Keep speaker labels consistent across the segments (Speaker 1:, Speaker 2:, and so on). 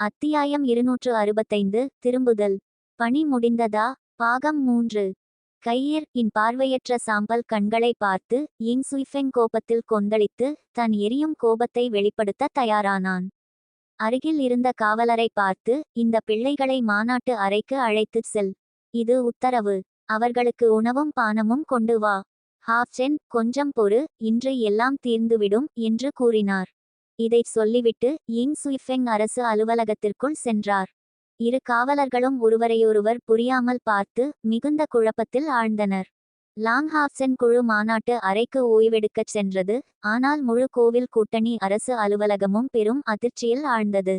Speaker 1: அத்தியாயம் இருநூற்று அறுபத்தைந்து திரும்புதல். பணி முடிந்ததா? பாகம் மூன்று. கையர் இன் பார்வையற்ற சாம்பல் கண்களை பார்த்து இங் சுய்ஃபெங் கோபத்தில் கொந்தளித்து தன் எரியும் கோபத்தை வெளிப்படுத்த தயாரானான். அருகில் இருந்த காவலரை பார்த்து இந்த பிள்ளைகளை மாநாட்டு அறைக்கு அழைத்துச் செல். இது உத்தரவு. அவர்களுக்கு உணவும் பானமும் கொண்டு வா. ஹாஃப்சென் கொஞ்சம் பொறு இன்று எல்லாம் தீர்ந்துவிடும் என்று கூறினார். இதைச் சொல்லிவிட்டு யிங் சுயிஃபெங் அரசு அலுவலகத்திற்குள் சென்றார். இரு காவலர்களும் ஒருவரையொருவர் புரியாமல் பார்த்து மிகுந்த குழப்பத்தில் ஆழ்ந்தனர். லாங்ஹாப்சென் குழு மாநாட்டு அறைக்கு ஓய்வெடுக்கச் சென்றது. ஆனால் முழு கோவில் கூட்டணி அரசு அலுவலகமும் பெரும் அதிர்ச்சியில் ஆழ்ந்தது.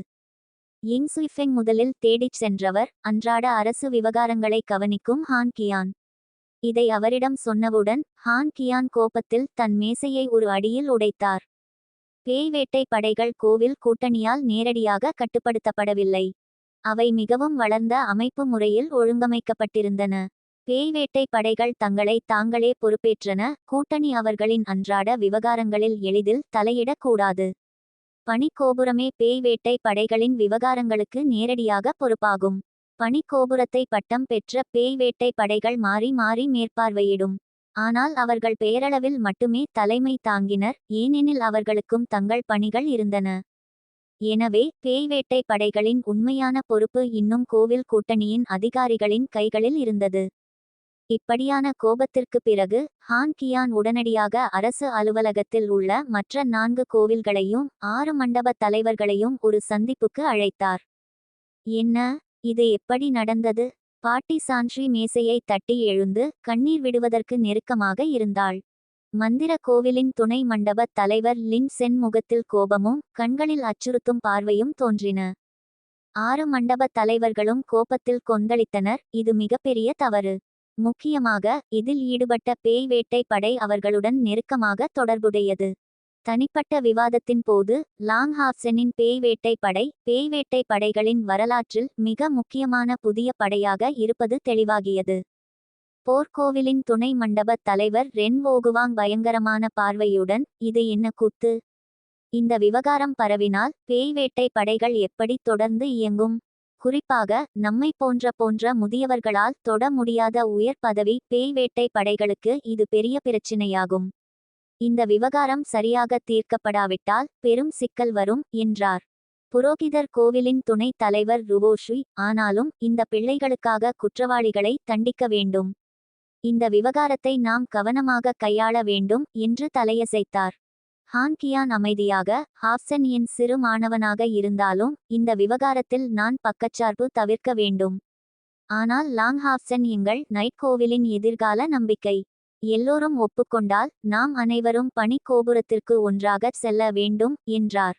Speaker 1: யிங் சுய்ஃபெங் முதலில் தேடிச் சென்றவர் அன்றாட அரசு விவகாரங்களை கவனிக்கும் ஹான் கியான். இதை அவரிடம் சொன்னவுடன் ஹான் கியான் கோபத்தில் தன் மேசையை ஒரு அடியில் உடைத்தார். பேய் வேட்டை படைகள் கோவில் கூட்டணியால் நேரடியாக கட்டுப்படுத்தப்படவில்லை. அவை மிகவும் வளர்ந்த அமைப்பு முறையில் ஒழுங்கமைக்கப்பட்டிருந்தன. பேய் வேட்டை படைகள் தங்களை தாங்களே பொறுப்பேற்றன. கூட்டணி அவர்களின் அன்றாட விவகாரங்களில் எளிதில் தலையிடக்கூடாது பனிக்கோபுரமே பேய் வேட்டை படைகளின் விவகாரங்களுக்கு நேரடியாக பொறுப்பாகும். பனிக்கோபுரத்தை பட்டம் பெற்ற பேய் வேட்டை படைகள் மாறி மாறி மேற்பார்வையிடும். ஆனால் அவர்கள் பேரளவில் மட்டுமே தலைமை தாங்கினர் ஏனெனில் அவர்களுக்கும் தங்கள் பணிகள் இருந்தன. எனவே பேய்வேட்டை படைகளின் உண்மையான பொறுப்பு இன்னும் கோவில் கூட்டணியின் அதிகாரிகளின் கைகளில் இருந்தது. இப்படியான கோபத்திற்கு பிறகு ஹான் கியான் உடனடியாக அரசு அலுவலகத்தில் உள்ள மற்ற நான்கு கோவில்களையும் ஆறு மண்டப தலைவர்களையும் ஒரு சந்திப்புக்கு அழைத்தார். என்ன? இது எப்படி நடந்தது? பாட்டி சான்ஸ்ரீ மேசையை தட்டி எழுந்து கண்ணீர் விடுவதற்கு நெருக்கமாக இருந்தாள். மந்திர கோவிலின் துணை மண்டப தலைவர் லின் சென் முகத்தில் கோபமும் கண்களில் அச்சுறுத்தும் பார்வையும் தோன்றின. ஆறு மண்டப தலைவர்களும் கோபத்தில் கொந்தளித்தனர். இது மிகப்பெரிய தவறு. முக்கியமாக இதில் ஈடுபட்ட பேய் வேட்டை படை அவர்களுடன் நெருக்கமாக தொடர்புடையது. தனிப்பட்ட விவாதத்தின் போது லாங் ஹாப்சனின் பேய் வேட்டை படை பேய் வேட்டை படைகளின் வரலாற்றில் மிக முக்கியமான புதிய படையாக இருப்பது தெளிவாகியது. போர்க்கோவிலின் துணை மண்டப தலைவர் ரென் ஓகுவாங் பயங்கரமான பார்வையுடன் இது என்ன கூத்து? இந்த விவகாரம் பரவினால் பேய் வேட்டை படைகள் எப்படி தொடர்ந்து இயங்கும்? குறிப்பாக நம்மை போன்ற போன்ற முதியவர்களால் தொட முடியாத உயர் பதவி பேய் வேட்டை படைகளுக்கு இது பெரிய பிரச்சினையாகும். இந்த விவகாரம் சரியாக தீர்க்கப்படாவிட்டால் பெரும் சிக்கல் வரும் என்றார். புரோகிதர் கோவிலின் துணைத் தலைவர் ருவோஷி ஆனாலும் இந்த பிள்ளைகளுக்காக குற்றவாளிகளை தண்டிக்க வேண்டும். இந்த விவகாரத்தை நாம் கவனமாக கையாள வேண்டும் என்று தலையசைத்தார். ஹான்கியான் அமைதியாக ஹாப்சன் என் சிறு மாணவனாக இருந்தாலும் இந்த விவகாரத்தில் நான் பக்கச்சார்பு தவிர்க்க வேண்டும். ஆனால் லாங் ஹாப்சன் எங்கள் நைட் கோவிலின் எதிர்கால நம்பிக்கை. எல்லோரும் ஒப்புக்கொண்டால் நாம் அனைவரும் பணிக்கோபுரத்திற்கு ஒன்றாகச் செல்ல வேண்டும் என்றார்.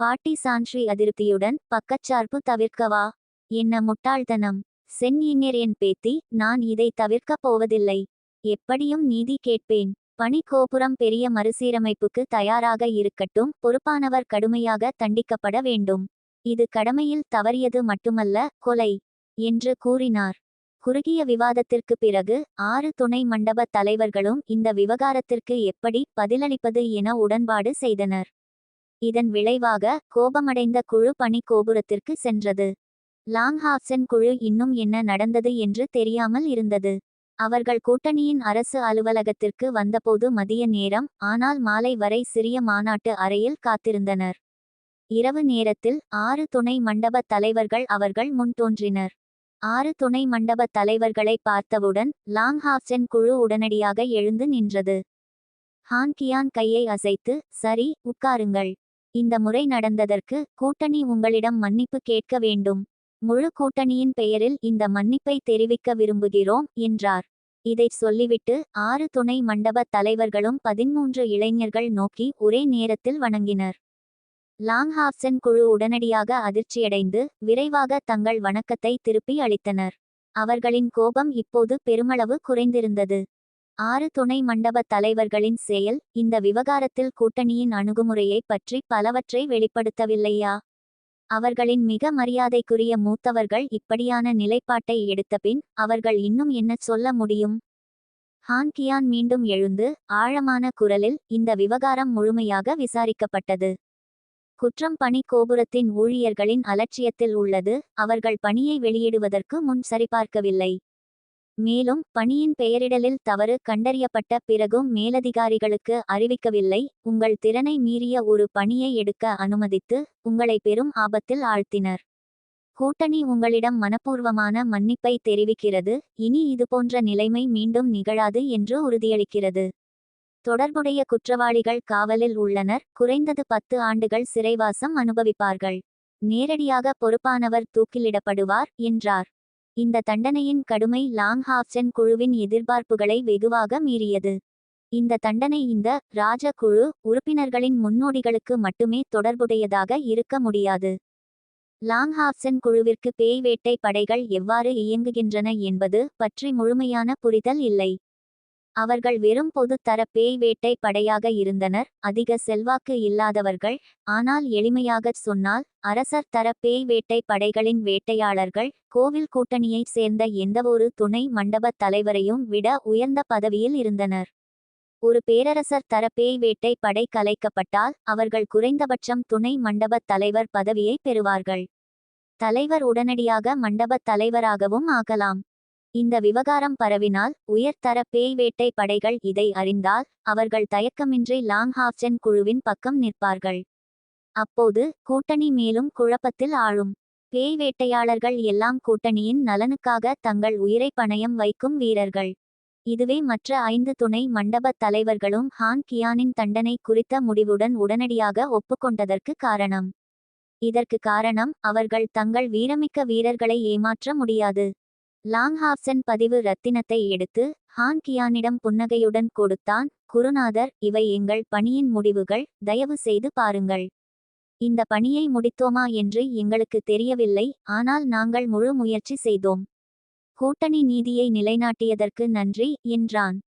Speaker 1: பாட்டி சான்ஸ்ரீ அதிருப்தியுடன் பக்கச்சார்பு தவிர்க்கவா? என்ன முட்டாள்தனம். சென் இஞர் என் பேத்தி நான் இதை தவிர்க்கப் போவதில்லை. எப்படியும் நீதி கேட்பேன். பணிக்கோபுரம் பெரிய மறுசீரமைப்புக்கு தயாராக இருக்கட்டும் பொறுப்பானவர் கடுமையாக தண்டிக்கப்பட வேண்டும். இது கடமையில் தவறியது மட்டுமல்ல கொலை என்று கூறினார். குறுகிய விவாதத்திற்கு பிறகு ஆறு துணை மண்டப தலைவர்களும் இந்த விவகாரத்திற்கு எப்படி பதிலளிப்பது என உடன்பாடு செய்தனர். இதன் விளைவாக கோபமடைந்த குழு பணி கோபுரத்திற்கு சென்றது. லாங்ஹாப்சன் குழு இன்னும் என்ன நடந்தது என்று தெரியாமல் இருந்தது. அவர்கள் கூட்டணியின் அரசு அலுவலகத்திற்கு வந்தபோது மதிய நேரம் ஆனால் மாலை வரை சிறிய மாநாட்டு அறையில் காத்திருந்தனர். இரவு நேரத்தில் ஆறு துணை மண்டப தலைவர்கள் அவர்கள் முன் தோன்றினர். ஆறு துணை மண்டப தலைவர்களை பார்த்தவுடன் லாங்ஹாப்சென் குழு உடனடியாக எழுந்து நின்றது. ஹான் கியான் கையை அசைத்து சரி உட்காருங்கள். இந்த முறை நடந்ததற்கு கூட்டணி உங்களிடம் மன்னிப்பு கேட்க வேண்டும். முழு கூட்டணியின் பெயரில் இந்த மன்னிப்பை தெரிவிக்க விரும்புகிறோம் என்றார். இதைச் சொல்லிவிட்டு ஆறு துணை மண்டப தலைவர்களும் பதிமூன்று இளைஞர்கள் நோக்கி ஒரே நேரத்தில் வணங்கினர். லாங்ஹாப்சன் குழு உடனடியாக அதிர்ச்சியடைந்து விரைவாக தங்கள் வணக்கத்தை திருப்பி அளித்தனர். அவர்களின் கோபம் இப்போது பெருமளவு குறைந்திருந்தது. ஆறு துணை மண்டப தலைவர்களின் செயல் இந்த விவகாரத்தில் கூட்டணியின் அணுகுமுறையை பற்றி பலவற்றை வெளிப்படுத்தவில்லையா? அவர்களின் மிக மரியாதைக்குரிய மூத்தவர்கள் இப்படியான நிலைப்பாட்டை எடுத்தபின் அவர்கள் இன்னும் என்ன சொல்ல முடியும்? ஹான் கியான் மீண்டும் எழுந்து ஆழமான குரலில் இந்த விவகாரம் முழுமையாக விசாரிக்கப்பட்டது. குற்றம் பணி கோபுரத்தின் ஊழியர்களின் அலட்சியத்தில் உள்ளது. அவர்கள் பணியை வெளியிடுவதற்கு முன் சரிபார்க்கவில்லை. மேலும் பணியின் பெயரிடலில் தவறு கண்டறியப்பட்ட பிறகும் மேலதிகாரிகளுக்கு அறிவிக்கவில்லை. உங்கள் திறனை மீறிய ஒரு பணியை எடுக்க அனுமதித்து உங்களை பெரும் ஆபத்தில் ஆழ்த்தினர். கூட்டணி உங்களிடம் மனப்பூர்வமான மன்னிப்பை தெரிவிக்கிறது. இனி இதுபோன்ற நிலைமை மீண்டும் நிகழாது என்று உறுதியளிக்கிறது. தொடர்புடைய குற்றவாளிகள் காவலில் உள்ளனர். குறைந்தது பத்து ஆண்டுகள் சிறைவாசம் அனுபவிப்பார்கள். நேரடியாக பொறுப்பானவர் தூக்கிலிடப்படுவார் என்றார். இந்த தண்டனையின் கடுமை லாங் ஹாப்சன் குழுவின் எதிர்பார்ப்புகளை வெகுவாக மீறியது. இந்த தண்டனை இந்த ராஜ குழு உறுப்பினர்களின் முன்னோடிகளுக்கு மட்டுமே தொடர்புடையதாக இருக்க முடியாது. லாங்ஹாப்சன் குழுவிற்கு பேய் வேட்டை படைகள் எவ்வாறு இயங்குகின்றன என்பது பற்றி முழுமையான புரிதல் இல்லை. அவர்கள் வெறும் பொதுத்தர பேய் வேட்டை படையாக இருந்தனர். அதிக செல்வாக்கு இல்லாதவர்கள் ஆனால் எளிமையாகச் சொன்னால் அரசர் தர பேய் வேட்டை படைகளின் வேட்டையாளர்கள் கோவில் கூட்டணியைச் சேர்ந்த எந்தவொரு துணை மண்டபத் தலைவரையும் விட உயர்ந்த பதவியில் இருந்தனர். ஒரு பேரரசர் தர பேய் வேட்டை படை கலைக்கப்பட்டால் அவர்கள் குறைந்தபட்சம் துணை மண்டபத் தலைவர் பதவியை பெறுவார்கள். தலைவர் உடனடியாக மண்டபத் தலைவராகவும் ஆகலாம். இந்த விவகாரம் பரவினால் உயர்தர பேய் வேட்டை படைகள் இதை அறிந்தால் அவர்கள் தயக்கமின்றி லாங் ஹாப்சென் குழுவின் பக்கம் நிற்பார்கள். அப்போது கூட்டணி மேலும் குழப்பத்தில் ஆழும். பேய் வேட்டையாளர்கள் எல்லாம் கூட்டணியின் நலனுக்காக தங்கள் உயிரை பணயம் வைக்கும் வீரர்கள். இதுவே மற்ற ஐந்து துணை மண்டபத் தலைவர்களும் ஹான் கியானின் தண்டனை குறித்த முடிவுடன் உடனடியாக ஒப்புக்கொண்டதற்கு காரணம். இதற்கு காரணம் அவர்கள் தங்கள் வீரமிக்க வீரர்களை ஏமாற்ற முடியாது. லாங்ஹாப்சன் பதிவு ரத்தினத்தை எடுத்து ஹான் கியானிடம் புன்னகையுடன் கொடுத்தான் குருநாதர் இவை எங்கள் பணியின் முடிவுகள் தயவு செய்து பாருங்கள். இந்த பணியை முடித்தோமா என்று எங்களுக்கு தெரியவில்லை ஆனால் நாங்கள் முழு முயற்சி செய்தோம். கூட்டணி நீதியை நிலைநாட்டியதற்கு நன்றி என்றான்.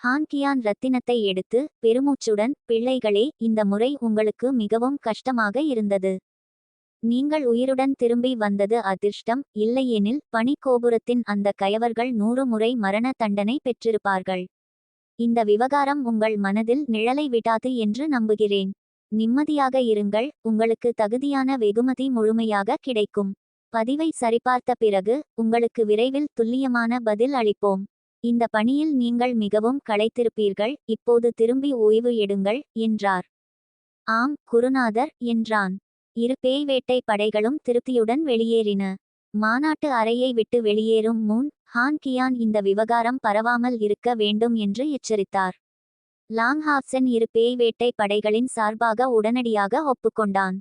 Speaker 1: ஹான்கியான் ரத்தினத்தை எடுத்து பெருமூச்சுடன் பிள்ளைகளே இந்த முறை உங்களுக்கு மிகவும் கஷ்டமாக இருந்தது. நீங்கள் உயிருடன் திரும்பி வந்தது அதிர்ஷ்டம் இல்லையெனில் பனிக்கோபுரத்தின் அந்த கயவர்கள் நூறு முறை மரண தண்டனை பெற்றிருப்பார்கள். இந்த விவகாரம் உங்கள் மனதில் நிழலை விடாது என்று நம்புகிறேன். நிம்மதியாக இருங்கள் உங்களுக்கு தகுதியான வெகுமதி முழுமையாக கிடைக்கும். பதிவை சரிபார்த்த பிறகு உங்களுக்கு விரைவில் துல்லியமான பதில் அளிப்போம். இந்த பணியில் நீங்கள் மிகவும் களைத்திருப்பீர்கள் இப்போது திரும்பி ஓய்வு எடுங்கள் என்றார். ஆம் குருநாதர் என்றான். இரு பேய் வேட்டை படைகளும் திருப்தியுடன் வெளியேறின. மாநாட்டு அறையை விட்டு வெளியேறும் முன் ஹான் கியான் இந்த விவகாரம் பரவாமல் இருக்க வேண்டும் என்று எச்சரித்தார். லாங் ஹாப்சன் இரு பேய் வேட்டை படைகளின் சார்பாக உடனடியாக ஒப்புக்கொண்டான்.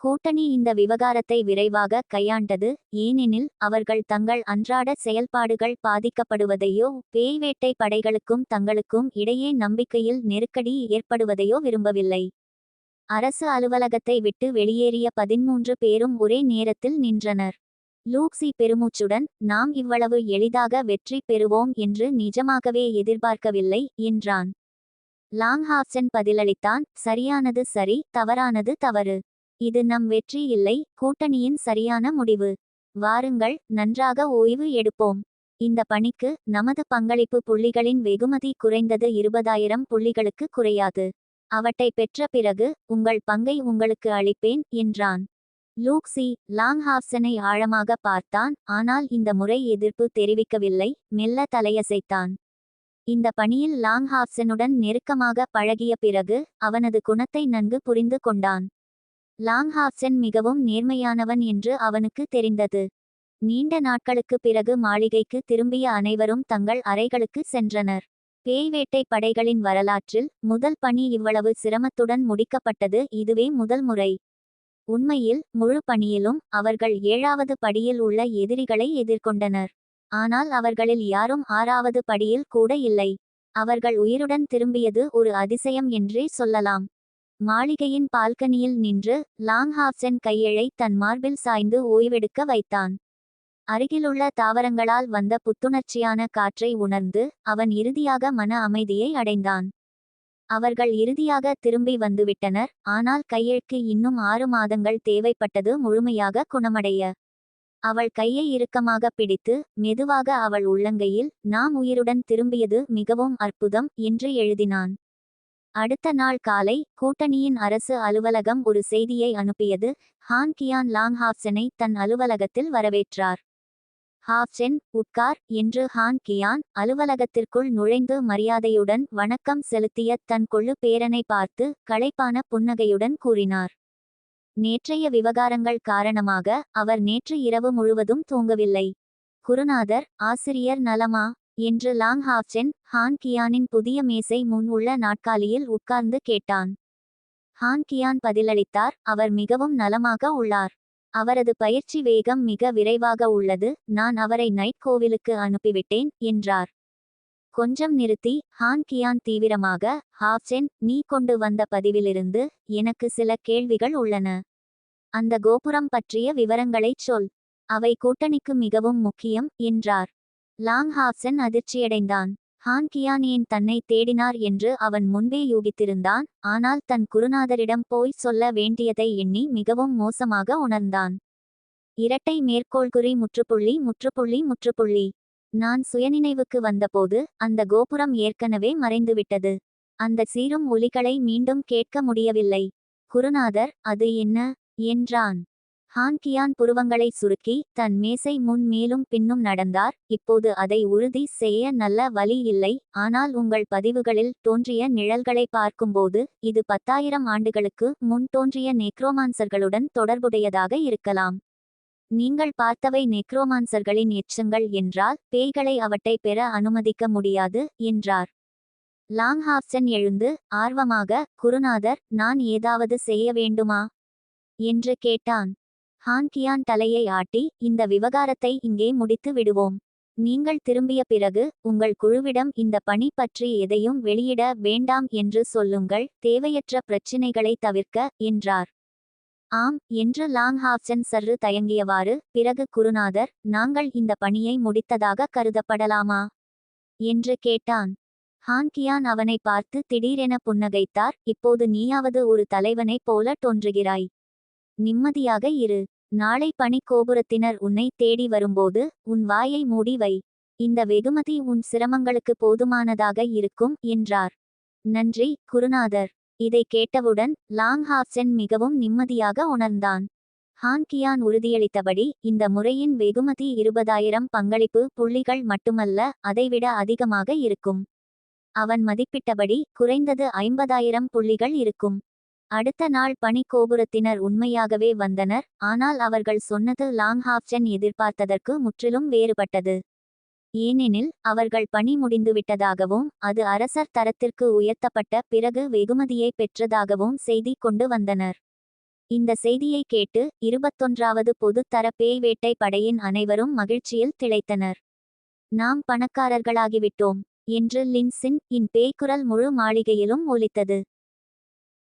Speaker 1: கூட்டணி இந்த விவகாரத்தை விரைவாக கையாண்டது ஏனெனில் அவர்கள் தங்கள் அன்றாட செயல்பாடுகள் பாதிக்கப்படுவதையோ பேய் வேட்டை படைகளுக்கும் தங்களுக்கும் இடையே நம்பிக்கையில் நெருக்கடி ஏற்படுவதையோ விரும்பவில்லை. அரசு அலுவலகத்தை விட்டு வெளியேறிய பதிமூன்று பேரும் ஒரே நேரத்தில் நின்றனர். லூக்ஸி பெருமூச்சுடன் நாம் இவ்வளவு எளிதாக வெற்றி பெறுவோம் என்று நிஜமாகவே எதிர்பார்க்கவில்லை என்றான். லாங்ஹாப்சன் பதிலளித்தான் சரியானது சரி தவறானது தவறு. இது நம் வெற்றி இல்லை கூட்டணியின் சரியான முடிவு. வாருங்கள் நன்றாக ஓய்வு எடுப்போம். இந்த பணிக்கு நமது பங்களிப்பு புள்ளிகளின் வெகுமதி குறைந்தது இருபதாயிரம் புள்ளிகளுக்கு குறையாது. அவற்றை பெற்ற பிறகு உங்கள் பங்கை உங்களுக்கு அளிப்பேன் என்றான். லூக்ஸி லாங்ஹாப்சனை ஆழமாக பார்த்தான் ஆனால் இந்த முறை எதிர்ப்பு தெரிவிக்கவில்லை மெல்ல தலையசைத்தான். இந்த பணியில் லாங்ஹாப்சனுடன் நெருக்கமாக பழகிய பிறகு அவனது குணத்தை நன்கு புரிந்து கொண்டான். லாங்ஹாப்சன் மிகவும் நேர்மையானவன் என்று அவனுக்கு தெரிந்தது. நீண்ட நாட்களுக்கு பிறகு மாளிகைக்கு திரும்பிய அனைவரும் தங்கள் அறைகளுக்கு சென்றனர். பேய் வேட்டை படைகளின் வரலாற்றில் முதல் பணி இவ்வளவு சிரமத்துடன் முடிக்கப்பட்டது இதுவே முதல் முறை. உண்மையில் முழு பணியிலும் அவர்கள் ஏழாவது படியில் உள்ள எதிரிகளை எதிர்கொண்டனர். ஆனால் அவர்களில் யாரும் ஆறாவது படியில் கூட இல்லை. அவர்கள் உயிருடன் திரும்பியது ஒரு அதிசயம் என்றே சொல்லலாம். மாளிகையின் பால்கனியில் நின்று லாங்ஹாப்சன் கையழை தன் மார்பில் சாய்ந்து ஓய்வெடுக்க வைத்தான். அருகிலுள்ள தாவரங்களால் வந்த புத்துணர்ச்சியான காற்றை உணர்ந்து அவன் இறுதியாக மன அமைதியை அடைந்தான். அவர்கள் இறுதியாக திரும்பி வந்துவிட்டனர் ஆனால் கையெழுக்கு இன்னும் ஆறு மாதங்கள் தேவைப்பட்டது முழுமையாக குணமடைய. அவள் கையை இறுக்கமாக பிடித்து மெதுவாக அவள் உள்ளங்கையில் நாம் உயிருடன் திரும்பியது மிகவும் அற்புதம் என்று எழுதினான். அடுத்த நாள் காலை கூட்டணியின் அரசு அலுவலகம் ஒரு செய்தியை அனுப்பியது ஹான் கியான் லாங்ஹாப்சனை தன் அலுவலகத்தில் வரவேற்றார். ஹாப்சென் உட்கார் என்று ஹான் கியான் அலுவலகத்திற்குள் நுழைந்து மரியாதையுடன் வணக்கம் செலுத்திய தன் கொள்ளு பேரனை பார்த்து களைப்பான புன்னகையுடன் கூறினார். நேற்றைய விவகாரங்கள் காரணமாக அவர் நேற்று இரவு முழுவதும் தூங்கவில்லை. குருநாதர் ஆசிரியர் நலமா? என்று லாங் ஹாப்சென் ஹான் கியானின் புதிய மேசை முன் உள்ள நாட்காலியில் உட்கார்ந்து கேட்டான். ஹான் கியான் பதிலளித்தார் அவர் மிகவும் நலமாக உள்ளார். அவரது பயிற்சி வேகம் மிக விரைவாக உள்ளது. நான் அவரை நைட் கோவிலுக்கு அனுப்பிவிட்டேன் என்றார். கொஞ்சம் நிறுத்தி ஹான் கியான் தீவிரமாக ஹாப்சென் நீ கொண்டு வந்த பதிவிலிருந்து எனக்கு சில கேள்விகள் உள்ளன. அந்த கோபுரம் பற்றிய விவரங்களைச் சொல். அவை கூட்டணிக்கு மிகவும் முக்கியம் என்றார். லாங் ஹாப்சன் அதிர்ச்சியடைந்தான். ஹான் கியான் தன்னை தேடினார் என்று அவன் முன்பே யூகித்திருந்தான் ஆனால் தன் குருநாதரிடம் போய் சொல்ல வேண்டியதை எண்ணி மிகவும் மோசமாக உணர்ந்தான். இரட்டை மேற்கோள்குறி முற்றுப்புள்ளி முற்றுப்புள்ளி முற்றுப்புள்ளி. நான் சுயநினைவுக்கு வந்தபோது அந்த கோபுரம் ஏற்கனவே மறைந்துவிட்டது. அந்த சீரும் ஒலிகளை மீண்டும் கேட்க முடியவில்லை. குருநாதர் அது என்ன? என்றான். ஹான் கியான் புருவங்களை சுருக்கி தன் மேசை முன் மேலும் பின்னும் நடந்தார். இப்போது அதை உறுதி செய்ய நல்ல வழி இல்லை. ஆனால் உங்கள் பதிவுகளில் தோன்றிய நிழல்களை பார்க்கும்போது இது பத்தாயிரம் ஆண்டுகளுக்கு முன் தோன்றிய நெக்ரோமான்சர்களுடன் தொடர்புடையதாக இருக்கலாம். நீங்கள் பார்த்தவை நெக்ரோமான்சர்களின் எச்சங்கள் என்றால் பேய்களை அவற்றை பெற அனுமதிக்க முடியாது என்றார். லாங்ஹாப்சன் எழுந்து ஆர்வமாக குருநாதர் நான் ஏதாவது செய்ய வேண்டுமா? என்று கேட்டான். ஹான் கியான் தலையை ஆட்டி இந்த விவகாரத்தை இங்கே முடித்து விடுவோம். நீங்கள் திரும்பிய பிறகு உங்கள் குழுவிடம் இந்த பணி பற்றி எதையும் வெளியிட வேண்டாம் என்று சொல்லுங்கள் தேவையற்ற பிரச்சினைகளை தவிர்க்க என்றார். ஆம் என்று லாங் ஹாப்சன் சர்ரு தயங்கியவாறு பிறகு குருநாதர் நாங்கள் இந்த பணியை முடித்ததாக கருதப்படலாமா? என்று கேட்டான். ஹான் கியான் அவனை பார்த்து திடீரென புன்னகைத்தார் இப்போது நீயாவது ஒரு தலைவனைப் போல தோன்றுகிறாய். நிம்மதியாக இரு. நாளை பணி கோபுரத்தினர் உன்னை தேடி வரும்போது உன் வாயை மூடி வை. இந்த வெகுமதி உன் சிரமங்களுக்கு போதுமானதாக இருக்கும் என்றார். நன்றி குருநாதர். இதை கேட்டவுடன் லாங் ஹாப்சென் மிகவும் நிம்மதியாக உணர்ந்தான். ஹான் கியான் உறுதியளித்தபடி இந்த முறையின் வெகுமதி இருபதாயிரம் பங்களிப்பு புள்ளிகள் மட்டுமல்ல அதைவிட அதிகமாக இருக்கும். அவன் மதிப்பிட்டபடி குறைந்தது ஐம்பதாயிரம் புள்ளிகள் இருக்கும். அடுத்த நாள் பனி கோபுரத்தினர் உண்மையாகவே வந்தனர் ஆனால் அவர்கள் சொன்னது லாங் ஹாப்சன் எதிர்பார்த்ததற்கு முற்றிலும் வேறுபட்டது. ஏனெனில் அவர்கள் பணி முடிந்துவிட்டதாகவும் அது அரசர் தரத்திற்கு உயர்த்தப்பட்ட பிறகு வெகுமதியை பெற்றதாகவும் செய்தி கொண்டு வந்தனர். இந்த செய்தியை கேட்டு இருபத்தொன்றாவது பொதுத்தர பேய்வேட்டை படையின் அனைவரும் மகிழ்ச்சியில் திளைத்தனர். நாம் பணக்காரர்களாகிவிட்டோம் என்று லின்சின் இன் பேய்குரல் முழு மாளிகையிலும் ஒலித்தது.